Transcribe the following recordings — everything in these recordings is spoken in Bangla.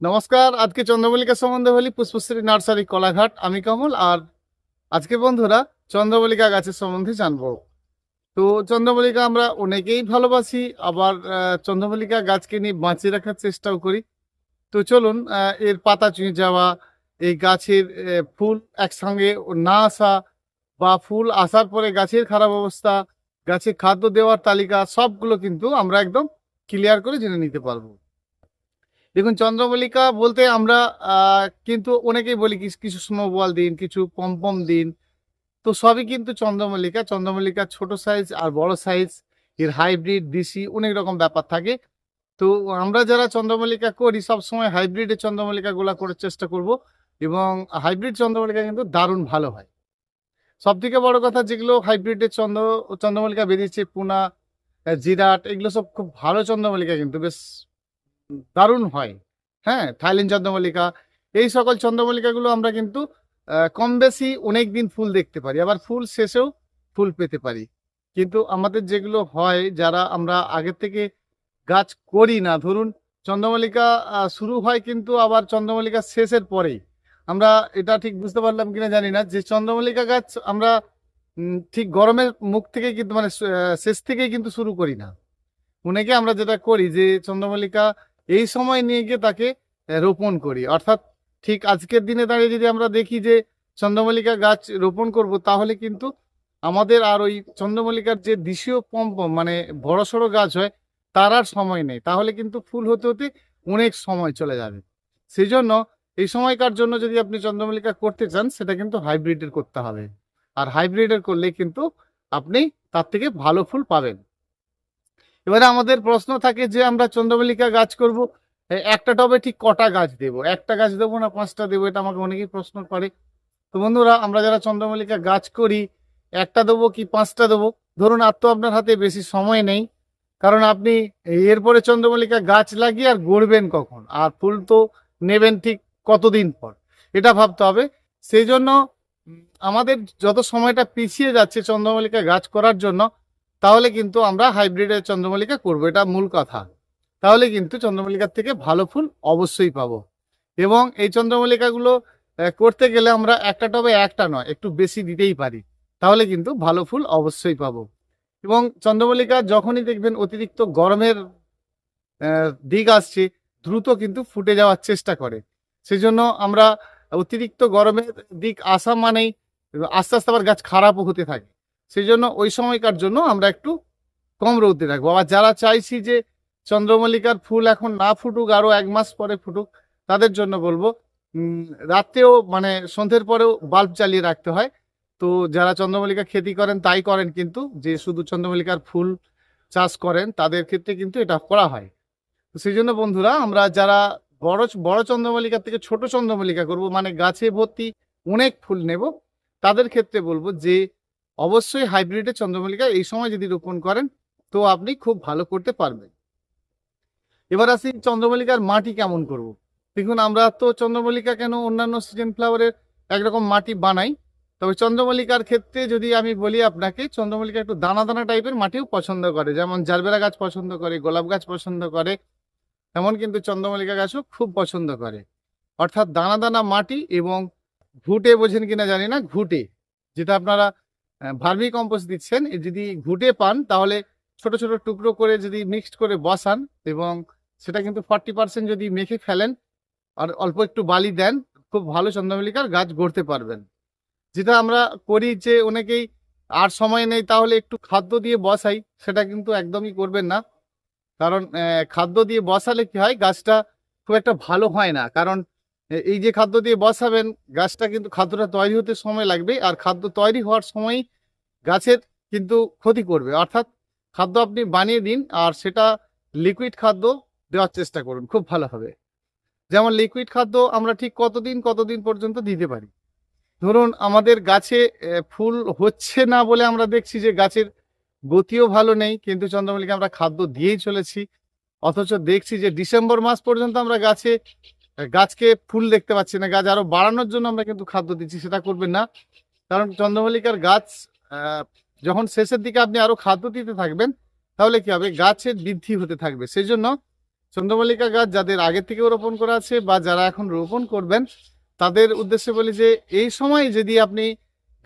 নমস্কার, আজকে চন্দ্রমল্লিকা সম্বন্ধে বলি পুষ্পশ্রী নার্সারি কলাঘাট। আমি কমল আর আজকে বন্ধুরা চন্দ্রমল্লিকা গাছের সম্বন্ধে জানব। তো চন্দ্রমল্লিকা আমরা অনেকেই ভালোবাসি, আবার চন্দ্রমল্লিকা গাছকে নিয়ে বাঁচিয়ে রাখার চেষ্টাও করি। তো চলুন এর পাতা চুঁয়ে যাওয়া, এই গাছের ফুল একসঙ্গে না আসা বা ফুল আসার পরে গাছের খারাপ অবস্থা, গাছে খাদ্য দেওয়ার তালিকা, সবগুলো কিন্তু আমরা একদম ক্লিয়ার করে জেনে নিতে পারব। দেখুন, চন্দ্রমল্লিকা বলতে আমরা কিন্তু অনেকেই বলি কিছু স্নোবল দিন, কিছু পমপম দিন। তো সবই কিন্তু চন্দ্রমল্লিকা। চন্দ্রমল্লিকা ছোট সাইজ আর বড় সাইজ এর হাইব্রিড ডিসি অনেক রকম ব্যাপার থাকে। তো আমরা যারা চন্দ্রমল্লিকা করি সব সময় হাইব্রিডের চন্দ্রমল্লিকা গুলা করার চেষ্টা করব এবং হাইব্রিড চন্দ্রমল্লিকা কিন্তু দারুণ ভালো হয়। সব থেকে বড় কথা যেগুলো হাইব্রিডের চন্দ্র, চন্দ্রমল্লিকা বেরিয়েছে পুনা জিরাট, এগুলো সব খুব ভালো চন্দ্রমল্লিকা কিন্তু, বেশ দারুণ হয়। হ্যাঁ থাইল্যান্ড চন্দ্রমল্লিকা, এই সকল চন্দ্রমল্লিকাগুলো আমরা কিন্তু কম বেশি অনেক দিন ফুল দেখতে পারি। আবার ফুল শেষেও ফুল পেতে পারি। কিন্তু আমাদের যেগুলো হয়, যারা আমরা আগের থেকে গাছ করি না, ধরুন চন্দ্রমল্লিকা শুরু হয় কিন্তু আবার চন্দ্রমল্লিকা শেষের পরেই। আমরা এটা ঠিক বুঝতে পারলাম কিনা জানি না, যে চন্দ্রমল্লিকা গাছ আমরা ঠিক গরমের মুখ থেকে কিন্তু মানে শেষ থেকেই কিন্তু শুরু করি না। অনেকে আমরা যেটা করি যে চন্দ্রমল্লিকা এই সময় নিয়ে গিয়ে তাকে রোপণ করি। অর্থাৎ ঠিক আজকের দিনে দাঁড়িয়ে যদি আমরা দেখি যে চন্দ্রমল্লিকা গাছ রোপণ করব, তাহলে কিন্তু আমাদের আর ওই চন্দ্রমল্লিকার যে দেশীয় পম্প মানে বড় সড়ো গাছ হয়, তার আর সময় নেই। তাহলে কিন্তু ফুল হতে হতে অনেক সময় চলে যাবে। সেই জন্য এই সময়কার জন্য যদি আপনি চন্দ্রমল্লিকা করতে চান, সেটা কিন্তু হাইব্রিডের করতে হবে। আর হাইব্রিডের করলে কিন্তু আপনি তার থেকে ভালো ফুল পাবেন। এবারে আমাদের প্রশ্ন থাকে যে আমরা চন্দ্রমল্লিকা গাছ করব একটা টবে ঠিক কটা গাছ দেব? একটা গাছ দেবো না পাঁচটা দেবো? এটা আমাকে অনেকেই প্রশ্ন করে। তো বন্ধুরা, আমরা যারা চন্দ্রমল্লিকা গাছ করি, একটা দেবো কি পাঁচটা দেবো? ধরুন, আর তো আপনার হাতে বেশি সময় নেই। কারণ আপনি এরপরে চন্দ্রমল্লিকা গাছ লাগিয়ে আর গড়বেন কখন? আর ফুল তো নেবেন ঠিক কতদিন পর? এটা ভাবতে হবে। সেই জন্য আমাদের যত সময়টা পিছিয়ে যাচ্ছে চন্দ্রমল্লিকা গাছ করার জন্য তাহলে কিন্তু আমরা হাইব্রিডের চন্দ্রমল্লিকা করব, এটা মূল কথা। তাহলে কিন্তু চন্দ্রমল্লিকার থেকে ভালো ফুল অবশ্যই পাবো। এবং এই চন্দ্রমল্লিকাগুলো করতে গেলে আমরা একটা টবে একটা নয়, একটু বেশি দিতেই পারি। তাহলে কিন্তু ভালো ফুল অবশ্যই পাবো। এবং চন্দ্রমল্লিকা যখনই দেখবেন অতিরিক্ত গরমের দিক আসছে, দ্রুত কিন্তু ফুটে যাওয়ার চেষ্টা করে। সেই জন্য আমরা অতিরিক্ত গরমের দিক আসা মানেই আস্তে আস্তে আবার গাছ খারাপও হতে থাকে। সেই জন্য ওই সময়কার জন্য আমরা একটু কম রৌদ্রে রাখব। আবার যারা চাইছি যে চন্দ্রমল্লিকার ফুল এখন না ফুটুক আরও এক মাস পরে ফুটুক তাদের জন্য বলব উম, রাত্রেও মানে সন্ধ্যের পরেও বাল্ব চালিয়ে রাখতে হয়। তো যারা চন্দ্রমল্লিকা খেতি করেন তাই করেন কিন্তু যে শুধু চন্দ্রমল্লিকার ফুল চাষ করেন তাদের ক্ষেত্রে কিন্তু এটা করা হয়। তো সেই জন্য বন্ধুরা আমরা যারা বড় বড় চন্দ্রমল্লিকার থেকে ছোট চন্দ্রমল্লিকা করব মানে গাছে ভর্তি অনেক ফুল নেব তাদের ক্ষেত্রে বলব যে অবশ্যই হাইব্রিডের চন্দ্রমল্লিকা এই সময় যদি রোপণ করেন, তো আপনি খুব ভালো করতে পারবেন। এবার আসি চন্দ্রমল্লিকার মাটি কেমন করব। দেখুন, আমরা তো চন্দ্রমল্লিকা কেন অন্যান্য সিজন ফ্লাওয়ারের একরকম মাটি বানাই? তবে চন্দ্রমল্লিকার ক্ষেত্রে যদি আমি বলি আপনাকে, চন্দ্রমল্লিকা একটু দানা দানা টাইপের মাটিও পছন্দ করে। যেমন জারবেরা গাছ পছন্দ করে, গোলাপ গাছ পছন্দ করে, তেমন কিন্তু চন্দ্রমল্লিকা গাছও খুব পছন্দ করে। অর্থাৎ দানা দানা মাটি এবং ঘুটে বোঝেন কিনা জানি না, ঘুটে, যেটা আপনারা ভার্মি কম্পোস্ট দিচ্ছেন। যদি ঘুটে পান, তাহলে ছোট ছোট টুকরো করে যদি মিক্সড করে বসান এবং সেটা কিন্তু ফর্টি পার্সেন্ট যদি মেখে ফেলেন আর অল্প একটু বালি দেন, খুব ভালো চন্দ্রমল্লিকার গাছ গড়তে পারবেন। যেটা আমরা করি যে অনেকেই আর সময় নেই, তাহলে একটু খাদ্য দিয়ে বসাই, সেটা কিন্তু একদমই করবেন না। কারণ খাদ্য দিয়ে বসালে কি হয়, গাছটা খুব একটা ভালো হয় না। কারণ এই যে খাদ্য দিয়ে বসাবেন, গাছটা কিন্তু খাদ্যটা তৈরি হতে সময় লাগবে আর খাদ্য তৈরি হওয়ার সময়ই গাছের কিন্তু ক্ষতি করবে। অর্থাৎ খাদ্য আপনি বানিয়ে দিন আর সেটা লিকুইড খাদ্য দেওয়ার চেষ্টা করুন, খুব ভালো হবে। যেমন লিকুইড খাদ্য আমরা ঠিক কতদিন কতদিন পর্যন্ত দিতে পারি? ধরুন আমাদের গাছে ফুল হচ্ছে না বলে আমরা দেখছি যে গাছের গতিও ভালো নেই, কিন্তু চন্দ্রমল্লিকা আমরা খাদ্য দিয়েই চলেছি। অথচ দেখছি যে ডিসেম্বর মাস পর্যন্ত আমরা গাছে গাছকে ফুল দেখতে পাচ্ছি না। গাছ আরও বাড়ানোর জন্য আমরা কিন্তু খাদ্য দিচ্ছি, সেটা করবেন না। কারণ চন্দ্রমল্লিকার গাছ যখন শেষের দিকে আপনি আরও খাদ্য দিতে থাকবেন, তাহলে কি হবে? গাছের বৃদ্ধি হতে থাকবে। সেই জন্য চন্দ্রমল্লিকা গাছ যাদের আগে থেকেও রোপণ করা আছে বা যারা এখন রোপণ করবেন, তাদের উদ্দেশ্যে বলি যে, এই সময় যদি আপনি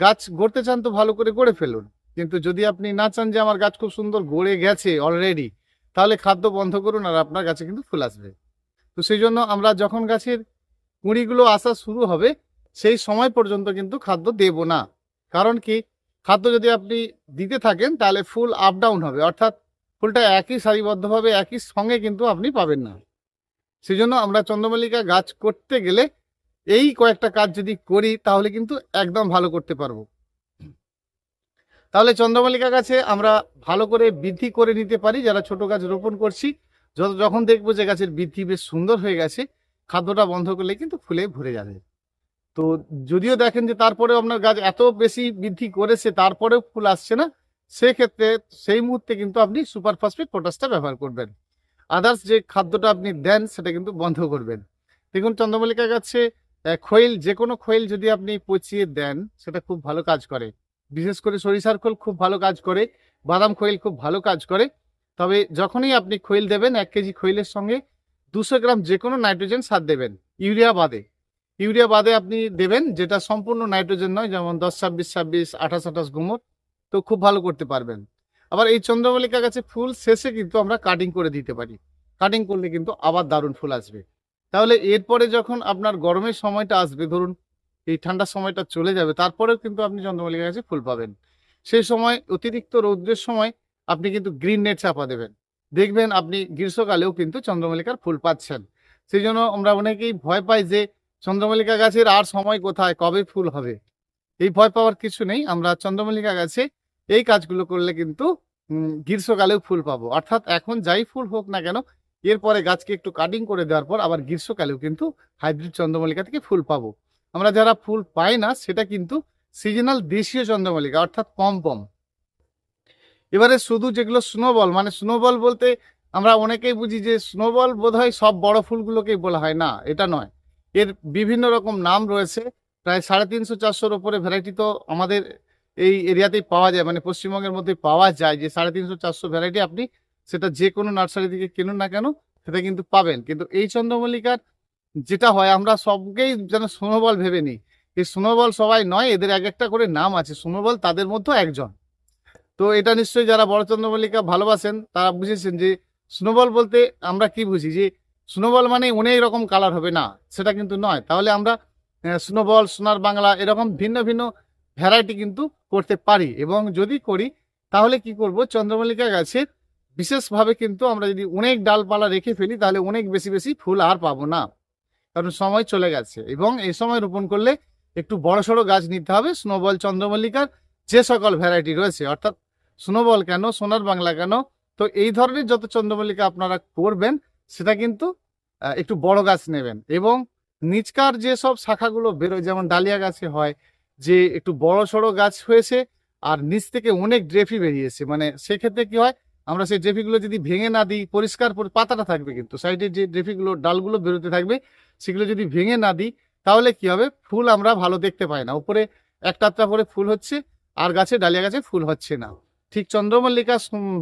গাছ গড়তে চান তো ভালো করে গড়ে ফেলুন। কিন্তু যদি আপনি না চান যে আমার গাছ খুব সুন্দর গড়ে গেছে অলরেডি তাহলে খাদ্য বন্ধ করুন আর আপনার গাছে কিন্তু ফুল আসবে। তো সেই জন্য আমরা যখন গাছের কুঁড়িগুলো আসা শুরু হবে, সেই সময় পর্যন্ত কিন্তু খাদ্য দেব না। কারণ কি? খাদ্য যদি আপনি দিতে থাকেন, তাহলে ফুল আপ ডাউন হবে। অর্থাৎ ফুলটা একই সারিবদ্ধভাবে, একই সঙ্গে কিন্তু আপনি পাবেন না। সেই জন্য আমরা চন্দ্রমল্লিকা গাছ করতে গেলে এই কয়েকটা কাজ যদি করি, তাহলে কিন্তু একদম ভালো করতে পারব। তাহলে চন্দ্রমল্লিকা গাছে আমরা ভালো করে বৃদ্ধি করে নিতে পারি। যারা ছোট গাছ রোপণ করছি, যত যখন দেখব যে গাছের বৃদ্ধি বেশ সুন্দর হয়ে গেছে, খাদ্যটা বন্ধ করলে কিন্তু ফুলে ভরে যাবে। তো যদিও দেখেন যে তারপরেও আপনার গাছ এত বেশি বৃদ্ধি করেছে, তারপরেও ফুল আসছে না, সেক্ষেত্রে সেই মুহূর্তে কিন্তু আপনি সুপার ফসফেট ব্যবহার করবেন। আদার্স যে খাদ্যটা আপনি দেন, সেটা কিন্তু বন্ধ করবেন। দেখুন, চন্দ্রমল্লিকা গাছে খৈল, যে কোনো খৈল যদি আপনি পচিয়ে দেন, সেটা খুব ভালো কাজ করে। বিশেষ করে সরিষার খোল খুব ভালো কাজ করে, বাদাম খৈল খুব ভালো কাজ করে। তবে যখনই আপনি খৈল দেবেন, এক কেজি খৈলের সঙ্গে দুশো গ্রাম যে কোনো নাইট্রোজেন সার দেবেন, ইউরিয়া বাদে। ইউরিয়া বাদে আপনি দেবেন, যেটা সম্পূর্ণ নাইট্রোজেন নয়, যেমন দশ, ছাব্বিশ ছাব্বিশ, আঠাশ আঠাশ গুমর তো খুব ভালো করতে পারবেন। আবার এই চন্দ্রমল্লিকা গাছে ফুল শেষে কিন্তু আমরা কাটিং করে দিতে পারি। কাটিং করলে কিন্তু আবার দারুণ ফুল আসবে। তাহলে এরপরে যখন আপনার গরমের সময়টা আসবে, ধরুন এই ঠান্ডার সময়টা চলে যাবে, তারপরেও কিন্তু আপনি চন্দ্রমল্লিকা গাছে ফুল পাবেন। সেই সময়, অতিরিক্ত রৌদ্রের সময় আপনি কিন্তু গ্রিন নেট চাপা দেবেন। দেখবেন আপনি গ্রীষ্মকালেও কিন্তু চন্দ্রমল্লিকার ফুল পাচ্ছেন। সেই জন্য আমরা অনেকেই ভয় পাই যে চন্দ্রমল্লিকা গাছের আর সময় কোথায়? কবে ফুল হবে? এই ভয় পাওয়ার কিছু নেই। আমরা চন্দ্রমল্লিকা গাছে এই কাজগুলো করলে কিন্তু গ্রীষ্মকালেও ফুল পাবো। অর্থাৎ এখন যাই ফুল হোক না কেন, এরপরে গাছকে একটু কাটিং করে দেওয়ার পর আবার গ্রীষ্মকালেও কিন্তু হাইব্রিড চন্দ্রমল্লিকা থেকে ফুল পাবো। আমরা যারা ফুল পাই না, সেটা কিন্তু সিজনাল দেশীয় চন্দ্রমল্লিকা, অর্থাৎ পম পম এবারে শুধু যেগুলো স্নোবল মানে স্নোবল বলতে আমরা অনেকেই বুঝি যে স্নোবল বোধহয় সব বড় ফুলগুলোকেই বলা হয়। না, এটা নয়। এর বিভিন্ন রকম নাম রয়েছে। প্রায় সাড়ে তিনশো চারশোর ওপরে ভ্যারাইটি তো আমাদের এই এরিয়াতেই পাওয়া যায় মানে পশ্চিমবঙ্গের মধ্যে পাওয়া যায় যে সাড়ে তিনশো চারশো ভ্যারাইটি আপনি সেটা যে কোনো নার্সারি থেকে কিনুন না কেন, সেটা কিন্তু পাবেন। কিন্তু এই চন্দ্রমল্লিকার যেটা হয়, আমরা সবকেই যেন স্নোবল ভেবে নিই। এই স্নোবল সবাই নয়, এদের এক একটা করে নাম আছে। স্নোবল তাদের মধ্যেও একজন। তো এটা নিশ্চয়ই যারা বড় চন্দ্রমল্লিকা ভালোবাসেন, তারা বুঝেছেন যে স্নোবল বলতে আমরা কি বুঝি? যে স্নোবল মানে অনেক রকম কালার হবে না, সেটা কিন্তু নয়। তাহলে আমরা স্নোবল সোনার বাংলা এরকম ভিন্ন ভিন্ন ভ্যারাইটি কিন্তু করতে পারি। এবং যদি করি, তাহলে কি করব? চন্দ্রমল্লিকা গাছের বিশেষভাবে কিন্তু আমরা যদি অনেক ডালপালা রেখে ফেলি, তাহলে অনেক বেশি বেশি ফুল আর পাবো না। কারণ সময় চলে গেছে এবং এই সময় রোপণ করলে একটু বড় সড়ো গাছ নিতে হবে। স্নোবল চন্দ্রমল্লিকার যে সকল ভ্যারাইটি রয়েছে, অর্থাৎ স্নোবল কেন সোনার বাংলা কেন, তো এই ধরনের যত চন্দ্রমল্লিকা আপনারা করবেন সেটা কিন্তু একটু বড় গাছ নেবেন। এবং নিচকার যে সব শাখাগুলো বেরোয়, যেমন ডালিয়া গাছে হয়, যে একটু বড় সড়ো গাছ হয়েছে, আর নিচ থেকে অনেক ড্রেফি বেরিয়েছে। মানে সেক্ষেত্রে কি হয়, আমরা সেই ড্রেফিগুলো যদি ভেঙে না দিই, পরিষ্কার পরি- পাতাটা থাকবে কিন্তু সাইডে যে ড্রেফিগুলো, ডালগুলো বেরোতে থাকবে, সেগুলো যদি ভেঙে না দিই, তাহলে কি হবে, ফুল আমরা ভালো দেখতে পাই না। উপরে একটা একটা করে ফুল হচ্ছে, আর গাছে, ডালিয়া গাছে ফুল হচ্ছে না। ঠিক চন্দ্রমল্লিকা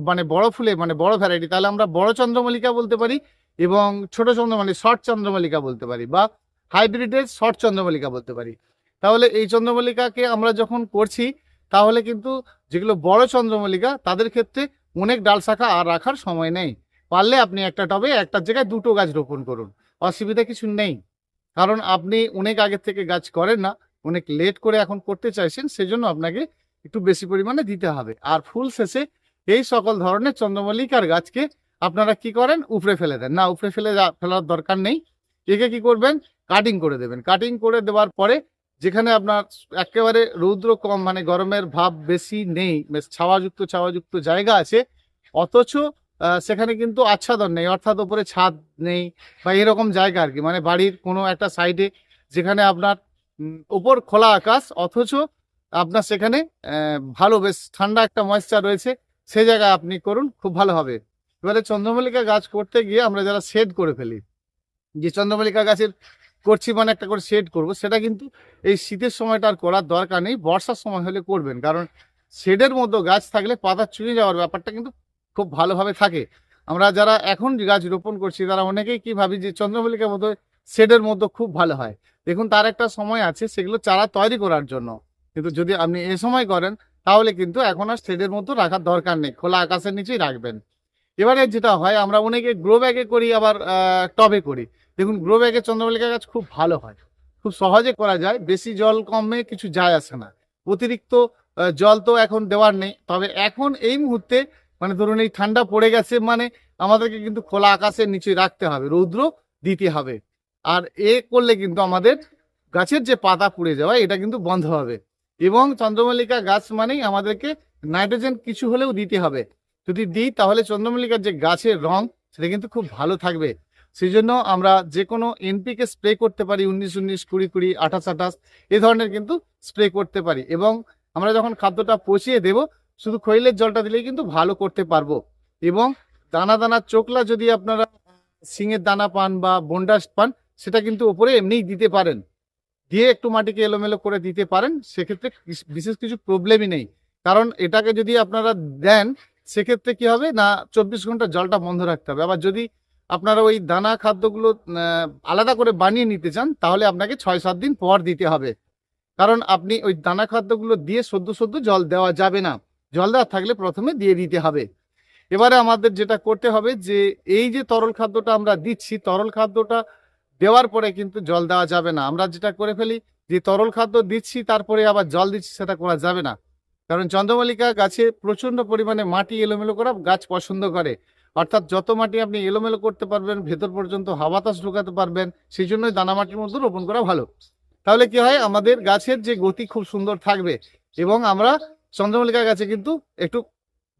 মানে বড় ফুলে মানে বড় ভ্যারাইটি তাহলে আমরা বড় চন্দ্রমল্লিকা বলতে পারি এবং ছোট চন্দ্রমল্লিকা শর্ট চন্দ্রমল্লিকা বলতে পারি বা হাইব্রিডের শর্ট চন্দ্রমল্লিকা বলতে পারি। তাহলে এই চন্দ্রমল্লিকাকে আমরা যখন করছি, তাহলে কিন্তু যেগুলো বড় চন্দ্রমল্লিকা, তাদের ক্ষেত্রে অনেক ডাল শাখা আর রাখার সময় নেই। পারলে আপনি একটা টবে একটা জায়গায় দুটো গাছ রোপণ করুন, অসুবিধা কিছু নেই। কারণ আপনি অনেক আগের থেকে গাছ করেন না, অনেক লেট করে এখন করতে চাইছেন, সেজন্য আপনাকে একটু বেশি পরিমাণে দিতে হবে। আর ফুল শেষে এই সকল ধরনের চন্দ্রমল্লিকার গাছকে আপনারা কি করেন? উপরে ফেলে দেন। না উপরে ফেলে ফেলার দরকার নেই। একে কি করবেন? কাটিং করে দেবেন। কাটিং করে দেওয়ার পরে যেখানে আপনার একেবারে রৌদ্র কম মানে গরমের ভাব বেশি নেই ছাওয়াযুক্ত ছাওয়াযুক্ত জায়গা আছে, অথচ সেখানে কিন্তু আচ্ছাদন নেই, অর্থাৎ ওপরে ছাদ নেই, বা এরকম জায়গা আর কি। মানে বাড়ির কোনো একটা সাইডে যেখানে আপনার ওপর খোলা আকাশ, অথচ আপনার সেখানে ভালো, বেশ ঠান্ডা একটা ময়েশ্চার রয়েছে, সে জায়গায় আপনি করুন, খুব ভালো হবে। এবারে চন্দ্রমল্লিকা গাছ করতে গিয়ে আমরা যারা শেড করে ফেলি, যে চন্দ্রমল্লিকা গাছের করছি মানে একটা করে শেড করব, সেটা কিন্তু এই শীতের সময়টা আর করার দরকার নেই, বর্ষার সময় হলে করবেন, কারণ শেডের মধ্যে গাছ থাকলে পাতা চুয়ে যাওয়ার ব্যাপারটা কিন্তু খুব ভালোভাবে থাকে। আমরা যারা এখন গাছ রোপণ করছি, তারা অনেকেই কি ভাবি যে চন্দ্রমল্লিকার মতো শেডের মধ্যে খুব ভালো হয়। দেখুন, তার একটা সময় আছে, সেগুলো চারা তৈরি করার জন্য। কিন্তু যদি আপনি এ সময় করেন, তাহলে কিন্তু এখন আর শেডের মতো রাখার দরকার নেই। খোলা আকাশের নিচেই রাখবেন। এবারে যেটা হয়, আমরা অনেকে গ্রো ব্যাগে করি, আবার টবে করি। দেখুন গ্রো ব্যাগে চন্দ্রমল্লিকা গাছ খুব ভালো হয়। খুব সহজে করা যায়, বেশি জল কমে কিছু যায় আসে না। অতিরিক্ত জল তো এখন দেওয়ার নেই। তবে এখন এই মুহূর্তে মানে ধরুন এই ঠান্ডা পড়ে গেছে মানে আমাদেরকে কিন্তু খোলা আকাশের নিচে রাখতে হবে, রৌদ্র দিতে হবে। আর এ করলে কিন্তু আমাদের গাছের যে পাতা পুড়ে যাওয়া, এটা কিন্তু বন্ধ হবে। এবং চন্দ্রমল্লিকা গাছ মানেই আমাদেরকে নাইট্রোজেন কিছু হলেও দিতে হবে। যদি দিই, তাহলে চন্দ্রমল্লিকার যে গাছের রং, সেটা কিন্তু খুব ভালো থাকবে। সেই জন্য আমরা যে কোনো এনপিকে স্প্রে করতে পারি, উনিশ উনিশ, কুড়ি কুড়ি, আঠাশ আঠাশ, এ ধরনের কিন্তু স্প্রে করতে পারি এবং আমরা যখন খাদ্যটা পচিয়ে দেব, শুধু খৈলের জলটা দিলেই কিন্তু ভালো করতে পারব। এবং দানা দানা, চোকলা যদি আপনারা সিংয়ের দানা পান বা বন্ডাস পান, সেটা কিন্তু ওপরে এমনিই দিতে পারেন। দিয়ে একটু মাটিকে এলোমেলো করে দিতে পারেন, সেক্ষেত্রে বিশেষ কিছু প্রবলেমই নেই। কারণ এটাকে যদি আপনারা দেন, সেক্ষেত্রে কি হবে না, চব্বিশ ঘণ্টা জলটা বন্ধ রাখতে হবে। আবার যদি আপনারা ওই দানা খাদ্যগুলো আলাদা করে বানিয়ে নিতে চান, তাহলে আপনাকে ছয় সাত দিন পর দিতে হবে। কারণ আপনি ওই দানা খাদ্যগুলো দিয়ে সদ্য সদ্য জল দেওয়া যাবে না। জল দেওয়া থাকলে প্রথমে দিয়ে দিতে হবে। এবারে আমাদের যেটা করতে হবে যে, এই যে তরল খাদ্যটা আমরা দিচ্ছি, তরল খাদ্যটা দেওয়ার পরে কিন্তু জল দেওয়া যাবে না। আমরা যেটা করে ফেলি, যে তরল খাদ্য দিচ্ছি, তারপরে আবার জল দিচ্ছি, সেটা করা যাবে না। কারণ চন্দ্রমল্লিকা গাছে প্রচণ্ড পরিমাণে মাটি এলোমেলো করা গাছ পছন্দ করে। অর্থাৎ যত মাটি আপনি এলোমেলো করতে পারবেন, ভেতর পর্যন্ত হাওয়া বাতাস ঢোকাতে পারবেন, সেই জন্যই দানা মাটির মধ্যে রোপণ করা ভালো। তাহলে কি হয়? আমাদের গাছের যে গতি খুব সুন্দর থাকবে এবং আমরা চন্দ্রমল্লিকা গাছে কিন্তু একটু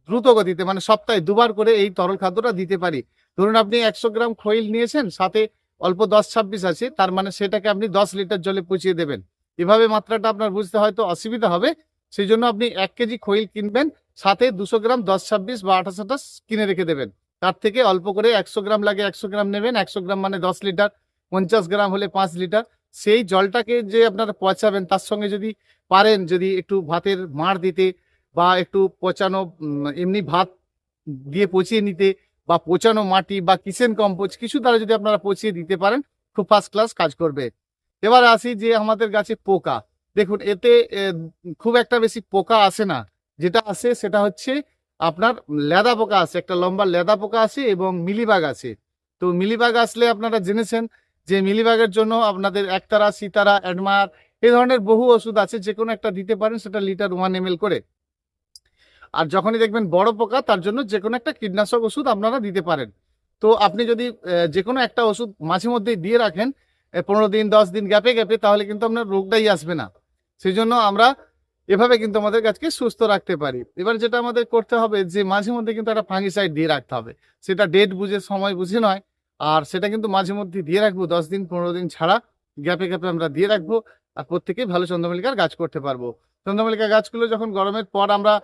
দ্রুত গতিতে মানে সপ্তাহে দুবার করে এই তরল খাদ্যটা দিতে পারি। ধরুন আপনি একশো গ্রাম খৈল নিয়েছেন, সাথে অল্প দশ ছাব্বিশ আছে তার মানে সেটাকে আপনি দশ লিটার জলে পচিয়ে দেবেন। এভাবে মাত্রাটা আপনার বুঝতে হয়তো অসুবিধা হবে সেই জন্য আপনি এক কেজি খৈল কিনবেন, সাথে দুশো গ্রাম দশ ছাব্বিশ বা আঠাশ আঠাশ কিনে রেখে দেবেন। তার থেকে অল্প করে একশো গ্রাম লাগে, একশো গ্রাম নেবেন, একশো গ্রাম মানে দশ লিটার, পঞ্চাশ গ্রাম হলে পাঁচ লিটার। সেই জলটাকে যে আপনারা পচাবেন, তার সঙ্গে যদি পারেন, যদি একটু ভাতের মাড় দিতে বা একটু পচানো এমনি ভাত দিয়ে পচিয়ে নিতে বা পচানো মাটি বা কিচেন কম্পোজ কিছু দ্বারা যদি আপনারা পচিয়ে দিতে পারেন, খুব ফার্স্ট ক্লাস কাজ করবে। এবার আসি যে আমাদের গাছে পোকা। দেখুন, এতে খুব একটা বেশি পোকা আসে না। যেটা আসে সেটা হচ্ছে আপনার লেদা পোকা আছে একটা লম্বা লেদা পোকা আছে এবং মিলিবাগ আছে তো মিলিবাগ আসলে আপনারা জেনেছেন যে মিলিবাগের জন্য আপনাদের একতারা, সিতারা অ্যাডমার এই ধরনের বহু ওষুধ আছে যে কোনো একটা দিতে পারেন, সেটা লিটার ওয়ান এম করে। আর যখনই দেখবেন বড় পোকা, তার জন্য যে কোনো একটা কীটনাশক ওষুধ আপনারা দিতে পারেন। তো আপনি যদি যে কোনো একটা ওষুধ মাঝে মধ্যেই দিয়ে রাখেন পনেরো দিন, দশ দিন গ্যাপে গ্যাপে, তাহলে কিন্তু আপনার রোগটাই আসবে না। সেই জন্য আমরা এভাবে কিন্তু আমাদের গাছকে সুস্থ রাখতে পারি। এবার যেটা আমাদের করতে হবে, যে মাঝে মধ্যে কিন্তু একটা ফাঙ্গিসাইড দিয়ে রাখতে হবে। সেটা ডেট বুঝে, সময় বুঝে নয়। আর সেটা কিন্তু মাঝে মধ্যে দিয়ে রাখব, দশ দিন, পনেরো দিন ছাড়া গ্যাপে গ্যাপে আমরা দিয়ে রাখব। আর প্রত্যেকেই ভালো চন্দ্রমল্লিকার গাছ করতে পারব। চন্দ্রমল্লিকা গাছগুলো যখন গরমের পর আমরা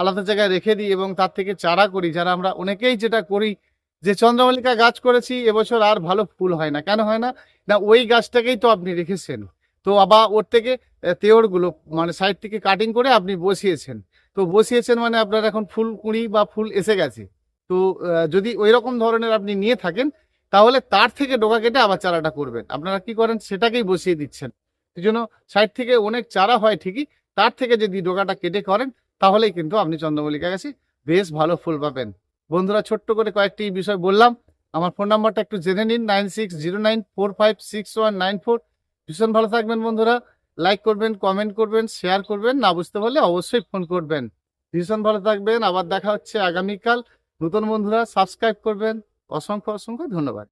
আলাদা জায়গায় রেখে দিই এবং তার থেকে চারা করি। যারা আমরা অনেকেই যেটা করি যে চন্দ্রমল্লিকা গাছ করেছি, এবছর আর ভালো ফুল হয় না। কেন হয় না? না, ওই গাছটাকেই তো আপনি রেখেছেন। তো আবার ওর থেকে তেওড়গুলো মানে সাইড থেকে কাটিং করে আপনি বসিয়েছেন। তো বসিয়েছেন মানে আপনার এখন ফুল কুঁড়ি বা ফুল এসে গেছে। তো যদি ওই রকম ধরনের আপনি নিয়ে থাকেন, তাহলে তার থেকে ডোকা কেটে আবার চারাটা করবেন। আপনারা কি করেন? সেটাকেই বসিয়ে দিচ্ছেন। সেই জন্য সাইড থেকে অনেক চারা হয় ঠিকই, তার থেকে যদি ডোকাটা কেটে করেন তাহলেই কিন্তু আপনি চন্দ্রমল্লিকা গাছে বেশ ভালো ফুল পাবেন। বন্ধুরা, ছোট্ট করে কয়েকটি বিষয় বললাম। আমার ফোন নাম্বারটা একটু জেনে নিন, nine six zero nine four five six one nine four. ভীষণ ভালো থাকবেন বন্ধুরা। লাইক করবেন, কমেন্ট করবেন, শেয়ার করবেন। না বুঝতে পারলে অবশ্যই ফোন করবেন। ভীষণ ভালো থাকবেন। আবার দেখা হচ্ছে আগামীকাল। নতুন বন্ধুরা, সাবস্ক্রাইব করবেন। অসংখ্য অসংখ্য ধন্যবাদ।